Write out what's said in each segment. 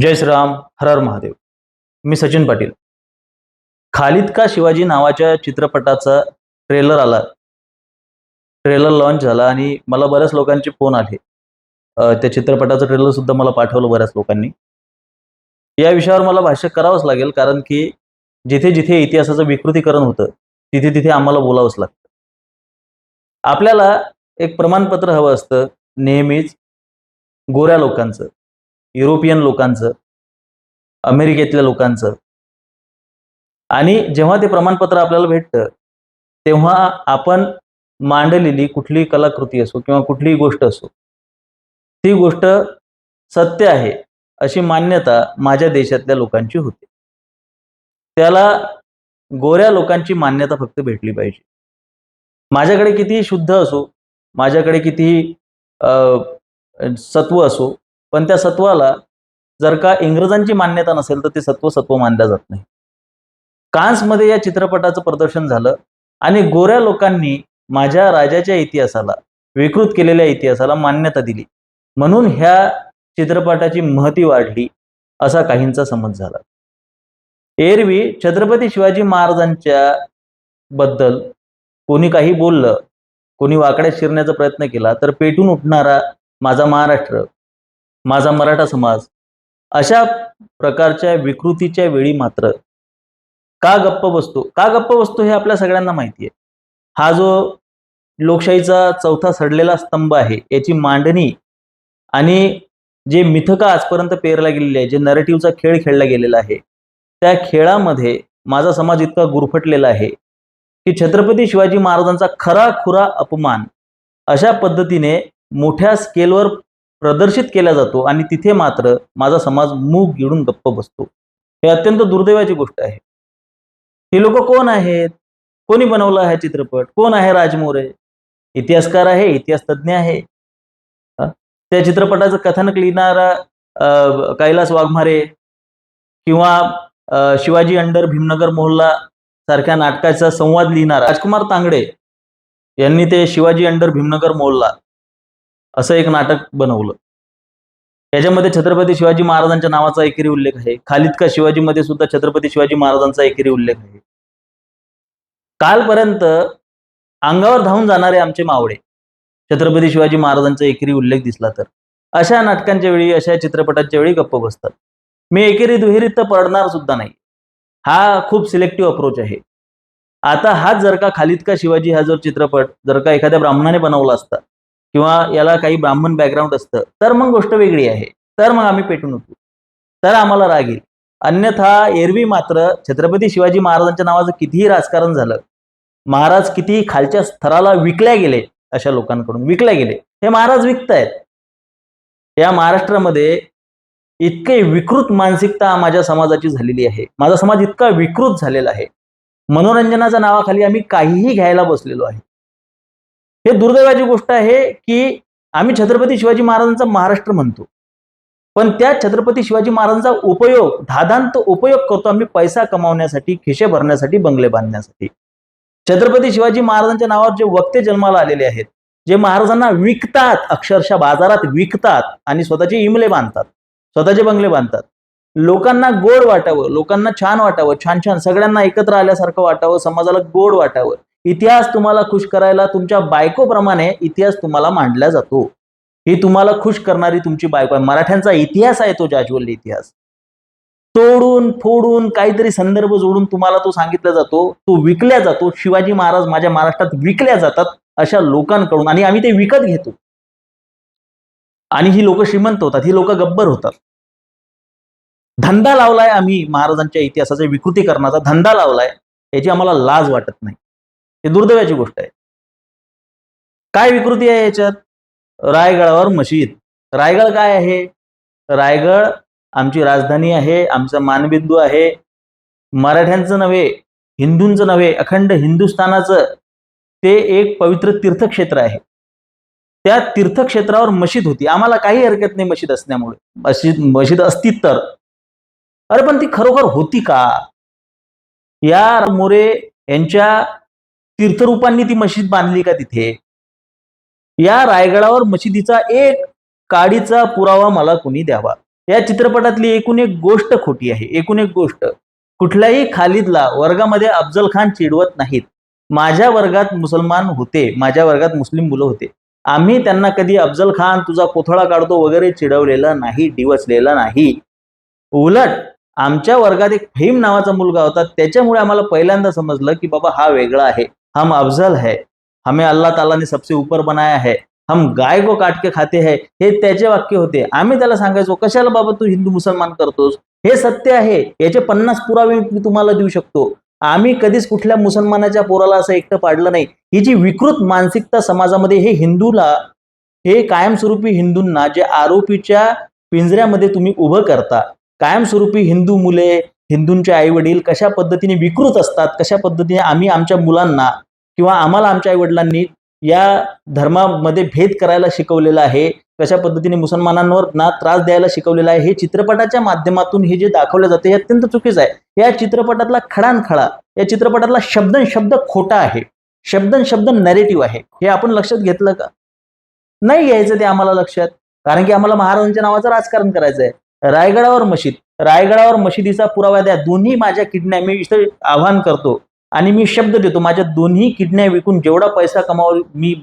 जय श्रीराम हर हर महादेव. मी सचिन पाटील. खालिद का शिवाजी नावाच्या चित्रपटाचा ट्रेलर आला? ट्रेलर लॉन्च झाला आणि मला बऱ्याच लोकांचे फोन आले. त्या चित्रपटाचं ट्रेलर सुद्धा मला पाठवलं बऱ्याच लोकांनी. या विषयावर मला भाष्य करावंच लागेल कारण की जिथे जिथे इतिहासाचं विकृतीकरण होतं तिथे तिथे आम्हाला बोलावंच लागतं. आपल्याला एक प्रमाणपत्र हवं असतं नेहमीच गोऱ्या लोकांचं. युरोपियन लोकांचं अमेरिकेतल्या लोकांचं. आणि जेव्हा ते प्रमाणपत्र आपल्याला भेटतं तेव्हा आपण मांडलेली कुठलीही कलाकृती असो किंवा कुठलीही गोष्ट असो ती गोष्ट सत्य आहे अशी मान्यता माझ्या देशातल्या लोकांची होते. त्याला गोऱ्या लोकांची मान्यता फक्त भेटली पाहिजे. माझ्याकडे कितीही शुद्ध असो माझ्याकडे कितीही सत्व असो पण त्या सत्वाला जर का इंग्रजांची मान्यता नसेल तर ते सत्व सत्व मानलं जात नाही. कान्समध्ये या चित्रपटाचं प्रदर्शन झालं आणि गोऱ्या लोकांनी माझ्या राजाच्या इतिहासाला विकृत केलेल्या इतिहासाला मान्यता दिली. म्हणून ह्या चित्रपटाची महती वाढली असा काहींचा समज झाला. एरवी छत्रपती शिवाजी महाराजांच्या बद्दल कोणी काही बोललं कोणी वाकड्यात शिरण्याचा प्रयत्न केला तर पेटून उठणारा माझा महाराष्ट्र माझा मराठा समाज. अशा प्रकारच्या विकृतीच्या वेळी मात्र का गप्प बसतो? का गप्प बसतो हे आपल्या सगळ्यांना माहिती आहे. हा जो लोकशाहीचा चौथा सडलेला स्तंभ आहे याची मांडणी आणि जे मिथका आजपर्यंत पेरला गेलेली आहे जे नरेटिव्हचा खेळ खेळला गेलेला आहे त्या खेळामध्ये माझा समाज इतका गुरफटलेला आहे की छत्रपती शिवाजी महाराजांचा खरा खुरा अपमान अशा पद्धतीने मोठ्या स्केलवर प्रदर्शित केला जातो आणि तिथे मात्र माझा समाज मूग गिळून गप्प बसतो. हे अत्यंत दुर्दैवाची गोष्ट आहे. ही लोक कोण आहेत? कोणी बनवला हा चित्रपट? कोण आहे राजमोरे इतिहासकार आहे इतिहास तज्ज्ञ आहे. त्या चित्रपटाचं कथानक लिहिणारा अ, कैलास वाघमारे किंवा शिवाजी अंडर भीमनगर मोहल्ला सारख्या नाटकाचा संवाद लिहिणारा राजकुमार तांगडे यांनी ते शिवाजी अंडर भीमनगर मोहल्ला असं एक नाटक बनवलं. याच्यामध्ये छत्रपती शिवाजी महाराजांच्या नावाचा एकेरी उल्लेख आहे. खालिद का शिवाजीमध्ये सुद्धा छत्रपती शिवाजी महाराजांचा एकेरी उल्लेख आहे. कालपर्यंत अंगावर धावून जाणारे आमचे मावळे छत्रपती शिवाजी महाराजांचा एकेरी उल्लेख दिसला तर. अशा नाटकांच्या वेळी अशा चित्रपटांच्या वेळी गप्प बसतात. मी एकेरी दुहेरीत तर पडणार सुद्धा नाही. हा खूप सिलेक्टिव्ह अप्रोच आहे. आता हाच जर का खालिद का शिवाजी हा जर चित्रपट जर का एखाद्या ब्राह्मणाने बनवला असता किंवा याला काही ब्राह्मण बॅकग्राऊंड असतं तर मग गोष्ट वेगळी आहे. तर मग आम्ही पेटून उठू तर आम्हाला राग येईल. अन्यथा एरवी मात्र छत्रपती शिवाजी महाराजांच्या नावाचं कितीही राजकारण झालं महाराज कितीही खालच्या स्तराला विकल्या गेले अशा लोकांकडून विकल्या गेले हे महाराज विकतायत. या महाराष्ट्रामध्ये इतके विकृत मानसिकता माझ्या समाजाची झालेली आहे. माझा समाज इतका विकृत झालेला आहे. मनोरंजनाच्या नावाखाली आम्ही काहीही घ्यायला बसलेलो आहे. हे दुर्दैवाची गोष्ट आहे की आम्ही छत्रपती शिवाजी महाराजांचा महाराष्ट्र म्हणतो. पण त्या छत्रपती शिवाजी महाराजांचा उपयोग धादांत उपयोग करतो आम्ही पैसा कमावण्यासाठी खिशे भरण्यासाठी बंगले बांधण्यासाठी. छत्रपती शिवाजी महाराजांच्या नावावर जे वक्ते जन्माला आलेले आहेत जे महाराजांना विकतात अक्षरशः बाजारात विकतात आणि स्वतःचे इमले बांधतात स्वतःचे बंगले बांधतात. लोकांना गोड वाटावं लोकांना छान वाटावं छान छान सगळ्यांना एकत्र आल्यासारखं वाटावं समाजाला गोड वाटावं. इतिहास तुम्हाला खुश करायला तुमच्या बायकोप्रमाणे इतिहास तुम्हाला मांडला जातो. ही तुम्हाला खुश करणारी तुमची बायको आहे. मराठ्यांचा इतिहास आहे तो जाज्वल्य इतिहास. तोडून फोडून काहीतरी संदर्भ जोडून तुम्हाला तो सांगितला जातो. तो विकल्या जातो. शिवाजी महाराज माझ्या महाराष्ट्रात विकल्या जातात अशा लोकांकडून आणि आम्ही ते विकत घेतो. आणि ही लोक श्रीमंत होतात. ही लोक गब्बर होतात. धंदा लावलाय आम्ही महाराजांच्या इतिहासाच्या विकृतीकरणाचा धंदा लावलाय याची आम्हाला लाज वाटत नाही. ही दुर्दैवाची गोष्ट आहे. काय विकृती आहे याच्यात? रायगडावर मशीद. रायगड काय आहे? रायगड आमची राजधानी आहे आमचा मानबिंदू आहे. मराठ्यांचं नव्हे हिंदूंचं नव्हे अखंड हिंदुस्थानाचं ते एक पवित्र तीर्थक्षेत्र आहे. त्या तीर्थक्षेत्रावर मशीद होती. आम्हाला काही हरकत नाही मशीद असण्यामुळे. मशीद मशीद असती तर. अरे पण ती खरोखर होती का? या मोरे यांच्या तीर्थरूपांनी ती मशीद बांधली का तिथे? या रायगडावर मशिदीचा एक काडीचा पुरावा मला कुणी द्यावा? या चित्रपटातली एकूण एक गोष्ट खोटी आहे. एकूण एक गोष्ट. कुठल्याही खालिदला वर्गामध्ये अफजल खान चिडवत नाहीत. माझ्या वर्गात मुसलमान होते. माझ्या वर्गात मुस्लिम मुलं होते. आम्ही त्यांना कधी अफजल खान तुझा कोथळा काढतो वगैरे चिडवलेलं नाही डिवचलेलं नाही. उलट आमच्या वर्गात एक फहीम नावाचा मुलगा होता. त्याच्यामुळे आम्हाला पहिल्यांदा समजलं की बाबा हा वेगळा आहे. हम अफजल है। हमें अल्लाह ताला ने सबसे ऊपर बनाया है। हम गाय को काट के खाते है। हे त्याचे वाक्य होते। आम्ही त्याला सांगायचो कशाला बाबा तू हिंदू मुसलमान करतोस? हे सत्य आहे. याचे पन्नास पुरावे मी तुम्हाला देऊ शकतो. आम्ही कधीच कुठल्या मुसलमानाच्या पोराला असं एकटं पाडलं नाही. ही जी विकृत मानसिकता समाजामध्ये हे हिंदूला हे कायमस्वरूपी हिंदूंना जे आरोपीच्या पिंजऱ्यामध्ये तुम्ही उभं करता. कायमस्वरूपी हिंदू मुले हिंदूंचे आई वडील कशा पद्धतीने विकृत असतात कशा पद्धतीने आम्ही आमच्या मुलांना किंवा आम्हाला आमच्या आई वडिलांनी या धर्मामध्ये भेद करायला शिकवलेलं आहे कशा पद्धतीने मुसलमानांवर ना त्रास द्यायला शिकवलेला आहे हे चित्रपटाच्या माध्यमातून हे जे दाखवलं जाते हे अत्यंत चुकीचं आहे. या चित्रपटातला खडानखडा या चित्रपटातला शब्दन शब्द खोटा आहे शब्दन शब्द नरेटिव्ह आहे. हे आपण लक्षात घेतलं का? नाही घ्यायचं ते आम्हाला लक्षात कारण की आम्हाला महाराजांच्या नावाचं राजकारण करायचं आहे रायगडावर मशीद रायगडावर मशिदीचा पुरावा द्या. दोन्ही माझ्या किडण्या मी इथं आव्हान करतो आणि मी शब्द देतो माझ्या दोन्ही किडण्या विकून जेवढा पैसा कमाव मी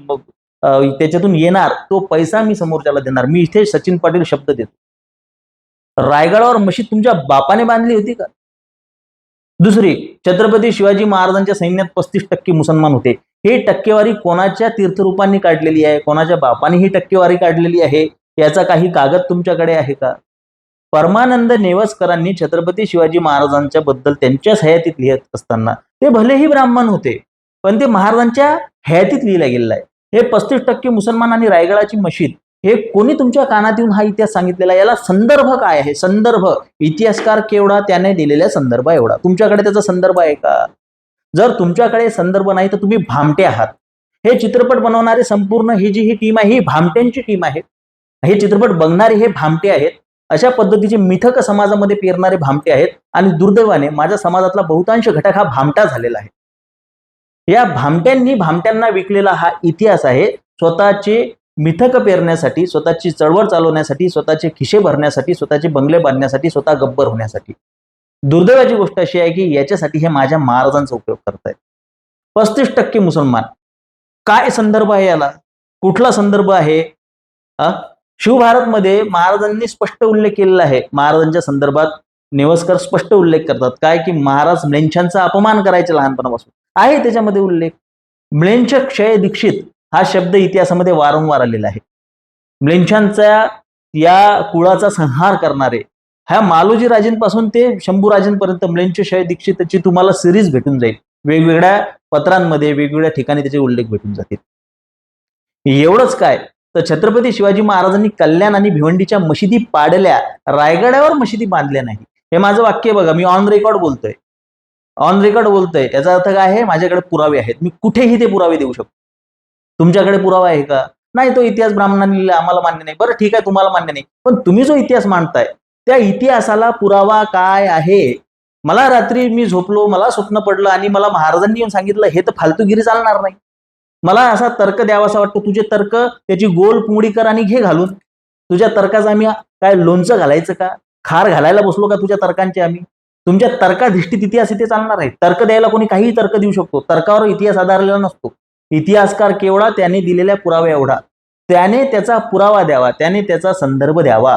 त्याच्यातून येणार तो पैसा मी समोरच्याला देणार. मी इथे सचिन पाटील शब्द देतो. रायगडावर मशीद तुमच्या बापाने बांधली होती का? दुसरी छत्रपती शिवाजी महाराजांच्या सैन्यात पस्तीस टक्के मुसलमान होते. ही टक्केवारी कोणाच्या तीर्थरूपांनी काढलेली आहे? कोणाच्या बापाने ही टक्केवारी काढलेली आहे? याचा काही कागद तुमच्याकडे आहे का? परमानंद नेवसकरांनी छत्रपती शिवाजी महाराजांच्या बद्दल त्यांच्याच हयातीत लिहित असताना ते भलेही ब्राह्मण होते पण ते महाराजांच्या हयातीत लिहिला गेलेलं आहे. हे पस्तीस टक्के मुसलमान आणि रायगडाची मशीद हे कोणी तुमच्या कानात येऊन हा इतिहास सांगितलेला आहे? याला संदर्भ काय आहे? संदर्भ इतिहासकार केवढा त्याने दिलेला संदर्भ एवढा. तुमच्याकडे त्याचा संदर्भ आहे का? जर तुमच्याकडे संदर्भ नाही तर तुम्ही भामटे आहात. हे चित्रपट बनवणारे संपूर्ण ही जी ही टीम आहे ही भामट्यांची टीम आहे. हे चित्रपट बघणारे हे भामटे आहेत. अशा पद्धतीचे मिथक समाजामध्ये पेरणारे भामटे आहेत आणि दुर्दैवाने माझ्या समाजातला बहुतांश घटक हा भामटा झालेला आहे. या भामट्यांनी भामट्यांना विकलेला हा इतिहास आहे. स्वतःचे मिथक पेरण्यासाठी स्वतःची चळवळ चालवण्यासाठी स्वतःचे खिशे भरण्यासाठी स्वतःचे बंगले बांधण्यासाठी स्वतः गब्बर होण्यासाठी. दुर्दैवाची गोष्ट अशी आहे की याच्यासाठी हे माझ्या महाराजांचा उपयोग करतायत. पस्तीस टक्के मुसलमान. काय संदर्भ आहे याला? कुठला संदर्भ आहे? अ? शिवभारतमध्ये महाराजांनी स्पष्ट उल्लेख केलेला आहे. महाराजांच्या संदर्भात नेवसकर स्पष्ट उल्लेख करतात. काय की महाराज म्लेंछांचा अपमान करायचे लहानपणापासून. आहे त्याच्यामध्ये उल्लेख. म्लेंछ क्षय दीक्षित हा शब्द इतिहासामध्ये वारंवार आलेला आहे. म्लेंछांचा या कुळाचा संहार करणारे ह्या मालोजी राजेंपासून ते शंभू राजेंपर्यंत म्लेंछ क्षय दीक्षितची तुम्हाला सिरीज भेटून जाईल. वेगवेगळ्या पत्रांमध्ये वेगवेगळ्या ठिकाणी त्याचे उल्लेख भेटून जातील. एवढंच काय? तर छत्रपती शिवाजी महाराजांनी कल्याण आणि भिवंडीच्या मशिदी पाडल्या रायगडावर मशिदी बांधल्या नाही. हे माझं वाक्य बघा मी ऑन रेकॉर्ड बोलतोय. ऑन रेकॉर्ड बोलतोय. याचा अर्थ काय आहे? माझ्याकडे पुरावे आहेत. मी कुठेही ते पुरावे देऊ शकतो. तुमच्याकडे पुरावा आहे का? नाही तो इतिहास ब्राह्मणांनी लिहिला आम्हाला मान्य नाही. बरं ठीक आहे तुम्हाला मान्य नाही. पण तुम्ही जो इतिहास मांडताय त्या इतिहासाला पुरावा काय आहे? मला रात्री मी झोपलो मला स्वप्न पडलं आणि मला महाराजांनी येऊन सांगितलं हे तर फालतूगिरी चालणार नाही. मला असा तर्क द्यावासा वाटतो तुझे तर्क त्याची गोल पुंगडी कर आणि घे घालून. तुझ्या तर्काचं आम्ही काय लोणचं घालायचं का? खार घालायला बसलो का तुझ्या तर्कांचे आम्ही? तुमच्या तर्काधिष्ठित इतिहास इथे चालणार आहे. तर्क द्यायला कोणी काहीही तर्क देऊ शकतो. तर्कावर इतिहास आधारलेला नसतो. इतिहासकार केवढा त्याने दिलेल्या पुरावा एवढा. त्याने त्याचा पुरावा द्यावा त्याने त्याचा संदर्भ द्यावा.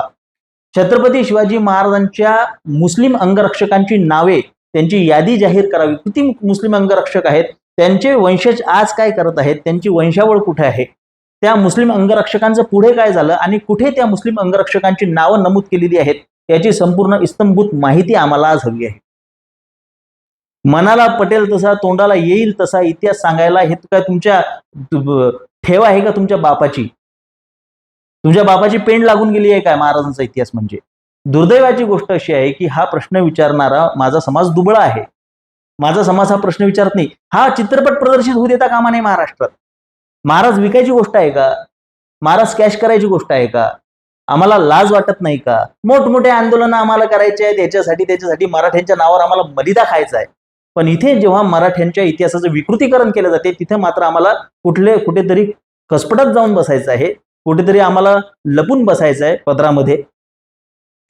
छत्रपती शिवाजी महाराजांच्या मुस्लिम अंगरक्षकांची नावे त्यांची यादी जाहीर करावी. किती मुस्लिम अंगरक्षक आहेत? त्यांचे वंशज आज काय करत आहेत त्यांची वंशावळ कुठे आहे? त्या मुस्लिम अंगरक्षकांचं पुढे काय झालं आणि कुठे त्या मुस्लिम अंगरक्षकांची नावं नमूद केलेली आहेत याची संपूर्ण इस्तंभूत माहिती आम्हाला आज हवी आहे. मनाला पटेल तसा तोंडाला येईल तसा इतिहास सांगायला हे काय तुमच्या ठेव ठेवा आहे का तुमच्या बापाची? तुमच्या बापाची पेंड लागून गेली आहे काय महाराजांचा इतिहास म्हणजे? दुर्दैवाची गोष्ट अशी आहे की हा प्रश्न विचारणारा माझा समाज दुबळा आहे. माझा समाज हा प्रश्न विचारत नाही. हा चित्रपट प्रदर्शित होऊ देता कामा नाही महाराष्ट्रात. महाराज विकायची गोष्ट आहे का? महाराज कॅश करायची गोष्ट आहे का? आम्हाला लाज वाटत नाही का? मोठमोठे आंदोलनं आम्हाला करायचे आहेत याच्यासाठी त्याच्यासाठी मराठ्यांच्या नावावर आम्हाला मलिदा खायचा आहे. पण इथे जेव्हा मराठ्यांच्या इतिहासाचं विकृतीकरण केलं जाते तिथे मात्र आम्हाला कुठले कुठेतरी कसपटात जाऊन बसायचं आहे. कुठेतरी आम्हाला लपून बसायचं आहे पदरामध्ये.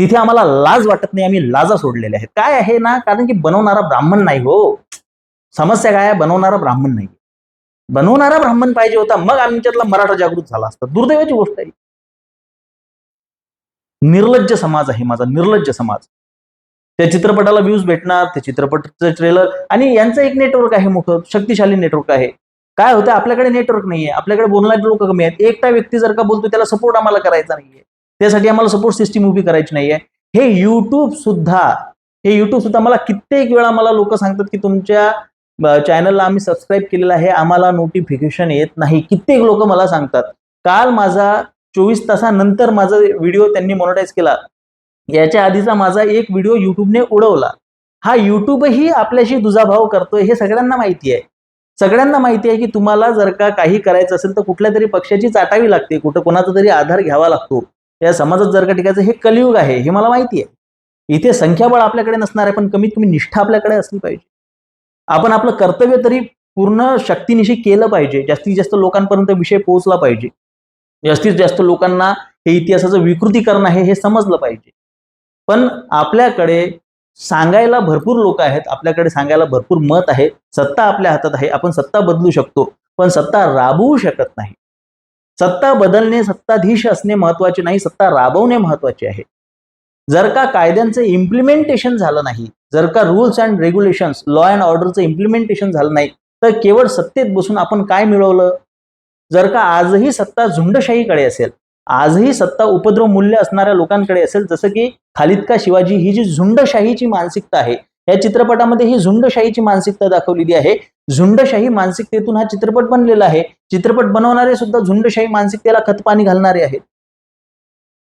तिथे आम्हाला लाज वाटत नाही आम्ही लाजा सोडलेल्या आहेत. काय आहे ना कारण की बनवणारा ब्राह्मण नाही हो. समस्या काय आहे? बनवणारा ब्राह्मण नाही. बनवणारा ब्राह्मण पाहिजे होता मग आमच्यातला मराठा जागृत झाला असता. दुर्दैवाची गोष्ट आहे. निर्लज्ज समाज आहे माझा निर्लज्ज समाज. त्या चित्रपटाला व्ह्यूज भेटणार त्या चित्रपटाचं ट्रेलर आणि यांचं एक नेटवर्क आहे मोठं शक्तिशाली नेटवर्क आहे. काय होतं आपल्याकडे नेटवर्क नाहीये. आपल्याकडे बोलणारे लोक कमी आहेत. एकटा व्यक्ती जर का बोलतो त्याला सपोर्ट आम्हाला करायचा नाहीये. त्यासाठी आम्हाला सपोर्ट सिस्टीम उभी करायची नाहीये. हे युट्यूब सुद्धा हे युट्यूब सुद्धा मला कित्येक वेळा मला लोक सांगतात की तुमच्या चॅनलला आम्ही सबस्क्राईब केलेलं आहे आम्हाला नोटिफिकेशन येत नाही. कित्येक लोक मला सांगतात. काल माझा चोवीस तासानंतर माझा व्हिडिओ त्यांनी मॉनिटाईज केला. याच्या आधीचा माझा एक व्हिडिओ युट्यूबने उडवला. हा युट्यूबही आपल्याशी दुजाभाव करतोय हे सगळ्यांना माहिती आहे. सगळ्यांना माहिती आहे की तुम्हाला जर का काही करायचं असेल तर कुठल्या तरी पक्षाची चाटावी लागते कुठं कोणाचा तरी आधार घ्यावा लागतो. या समाजात जर का टिकायचं हे कलियुग आहे हे मला माहिती आहे. इथे संख्याबळ आपल्याकडे नसणार आहे पण कमीत कमी निष्ठा आपल्याकडे असली पाहिजे. आपण आपलं कर्तव्य तरी पूर्ण शक्तीनिशी केलं पाहिजे. जास्तीत जास्त लोकांपर्यंत विषय पोहोचला पाहिजे. जास्तीत जास्त लोकांना हे इतिहासाचं विकृतीकरण आहे हे समजलं पाहिजे. पण आपल्याकडे सांगायला भरपूर लोक आहेत आपल्याकडे सांगायला भरपूर मत आहे. सत्ता आपल्या हातात आहे आपण सत्ता बदलू शकतो. पण सत्ता राबवू शकत नाही. सत्ता बदलणे सत्ताधीश असणे महत्त्वाचे नाही सत्ता राबवणे महत्त्वाचे आहे. जर का कायद्यांचं इम्प्लिमेंटेशन झालं नाही जर का rules and regulations law and ऑर्डरचं इम्प्लिमेंटेशन झालं नाही तर केवळ सत्तेत बसून आपण काय मिळवलं? जर का आजही सत्ता झुंडशाहीकडे असेल आजही सत्ता उपद्रव मूल्य असणाऱ्या लोकांकडे असेल जसं की खालिद का शिवाजी ही जी झुंडशाहीची मानसिकता आहे या चित्रपटामध्ये ही झुंडशाहीची मानसिकता दाखवलेली आहे झुंडशाही मानसिकतेतून हा चित्रपट बनलेला आहे. चित्रपट बनवणारे सुद्धा झुंडशाही मानसिकतेला खतपाणी घालणारे आहेत.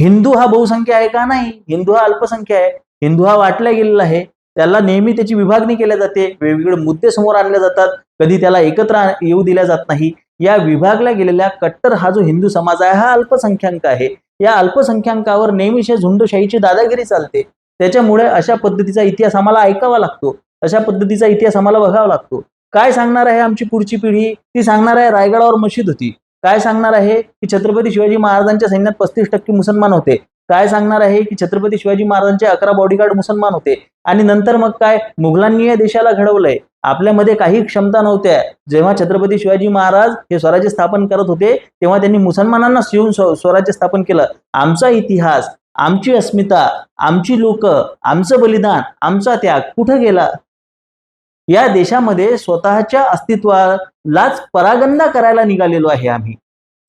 हिंदू हा बहुसंख्य आहे का नाही? हिंदू हा अल्पसंख्या आहे. हिंदू हा वाटला गेलेला आहे. त्याला नेहमी त्याची विभागणी केल्या जाते. वेगवेगळे मुद्दे समोर आणले जातात. कधी त्याला एकत्र येऊ दिल्या जात नाही. या विभागल्या गेलेल्या कट्टर हा जो हिंदू समाज आहे हा अल्पसंख्याक आहे. या अल्पसंख्याकावर नेहमीच्या झुंडशाहीची दादागिरी चालते. त्याच्यामुळे अशा पद्धतीचा इतिहास आम्हाला ऐकावा लागतो. अशा पद्धतीचा इतिहास आम्हाला बघावा लागतो. काय सांगणार आहे आमची पुढची पिढी? ती सांगणार आहे रायगडावर मशीद होती. काय सांगणार आहे की छत्रपती शिवाजी महाराजांच्या सैन्यात पस्तीस टक्के मुसलमान होते? काय सांगणार आहे की छत्रपती शिवाजी महाराजांचे अकरा बॉडीगार्ड मुसलमान होते? आणि नंतर मग काय? मुघलांनी या देशाला घडवलंय. आपल्यामध्ये काही क्षमता नव्हत्या. जेव्हा छत्रपती शिवाजी महाराज हे स्वराज्य स्थापन करत होते तेव्हा त्यांनी मुसलमानांना शिवून स्वराज्य स्थापन केलं. आमचा इतिहास आमची अस्मिता आमची लोक आमचं बलिदान आमचा त्याग कुठं गेला? या देशामध्ये स्वतःच्या अस्तित्वालाच परागंदा करायला निघालेलो आहे आम्ही.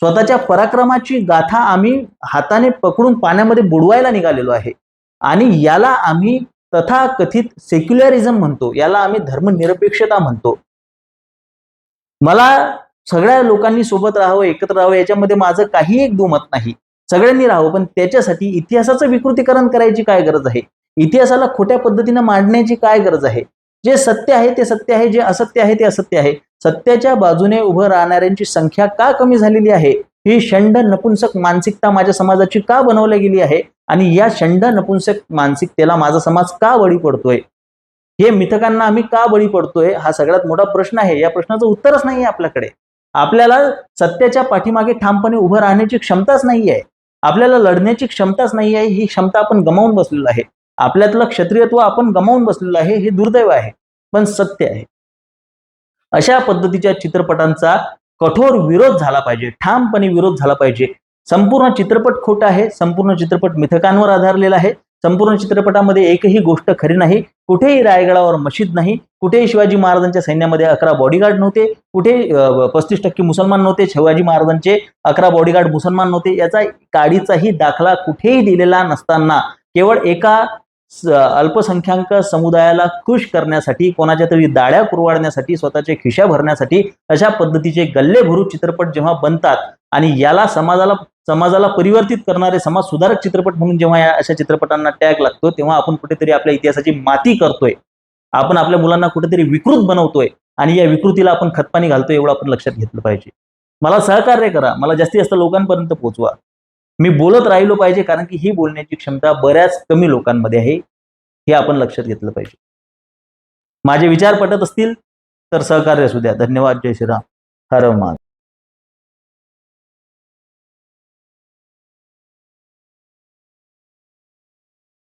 स्वतःच्या पराक्रमाची गाथा आम्ही हाताने पकडून पाण्यामध्ये बुडवायला निघालेलो आहे. आणि याला आम्ही तथाकथित सेक्युलरिझम म्हणतो याला आम्ही धर्मनिरपेक्षता म्हणतो. मला सगळ्या लोकांनी सोबत राहावं एकत्र राहावं याच्यामध्ये माझं काही एक दुमत नाही. सगळ्यांनी राहावं पण त्याच्यासाठी इतिहासाचं विकृतीकरण करायची काय गरज आहे? इतिहासाला खोट्या पद्धतीनं मांडण्याची काय गरज आहे? जे सत्य आहे ते सत्य आहे जे असत्य आहे ते असत्य आहे. सत्याच्या बाजूने उभं राहणाऱ्यांची संख्या का कमी झालेली आहे? ही षंड नपुंसक मानसिकता माझ्या समाजाची का बनवली गेली आहे? आणि या षंड नपुंसक मानसिकतेला माझा समाज का बळी पडतोय? हे मिथकांना आम्ही का बळी पडतोय? हा सगळ्यात मोठा प्रश्न आहे. या प्रश्नाचं उत्तरच नाही आहे आपल्याकडे. आपल्याला सत्याच्या पाठीमागे ठामपणे उभं राहण्याची क्षमताच नाही आहे आपल्याला लढण्याची क्षमताच नाही आहे ही क्षमता आपण गमावून बसलेलो आहे. आपल्यातलं क्षत्रियत्व आपण गमावून बसलेलं आहे हे दुर्दैव आहे पण सत्य आहे. अशा पद्धतीच्या चित्रपटांचा कठोर विरोध झाला पाहिजे ठामपणे विरोध झाला पाहिजे. संपूर्ण चित्रपट खोटा आहे संपूर्ण चित्रपट मिथकांवर आधारलेला आहे संपूर्ण चित्रपटामध्ये एकही गोष्ट खरी नाही कुठेही रायगडावर मशीद नाही कुठेही शिवाजी महाराजांच्या सैन्यामध्ये अकरा बॉडीगार्ड नव्हते कुठे पस्तीस टक्के मुसलमान नव्हते शिवाजी महाराजांचे अकरा बॉडीगार्ड मुसलमान नव्हते याचा काडीचाही दाखला कुठेही दिलेला नसताना केवळ एका अल्पसंख्याक समुदायाला खुश करण्यासाठी कोणाच्या तरी दाड्या कुरवाडण्यासाठी स्वतःचे खिशा भरण्यासाठी अशा पद्धतीचे गल्लेभरू चित्रपट जेव्हा बनतात आणि याला समाजाला समाजाला परिवर्तित करणारे समाज सुधारक चित्रपट म्हणून जेव्हा या अशा चित्रपटांना टॅग लागतो तेव्हा आपण कुठेतरी आपल्या इतिहासाची माती करतोय. आपण आपल्या मुलांना कुठेतरी विकृत बनवतोय आणि या विकृतीला आपण खतपाणी घालतोय एवढं आपण लक्षात घेतलं पाहिजे. मला सहकार्य करा मला जास्तीत जास्त लोकांपर्यंत पोहोचवा मी बोलत राहिलो पाहिजे कारण की ही बोलण्याची क्षमता बऱ्याच कमी लोकांमध्ये आहे हे आपण लक्षात घेतलं पाहिजे. माझे विचार पटत असतील तर सहकार्य असू द्या. धन्यवाद. जय श्रीराम. हर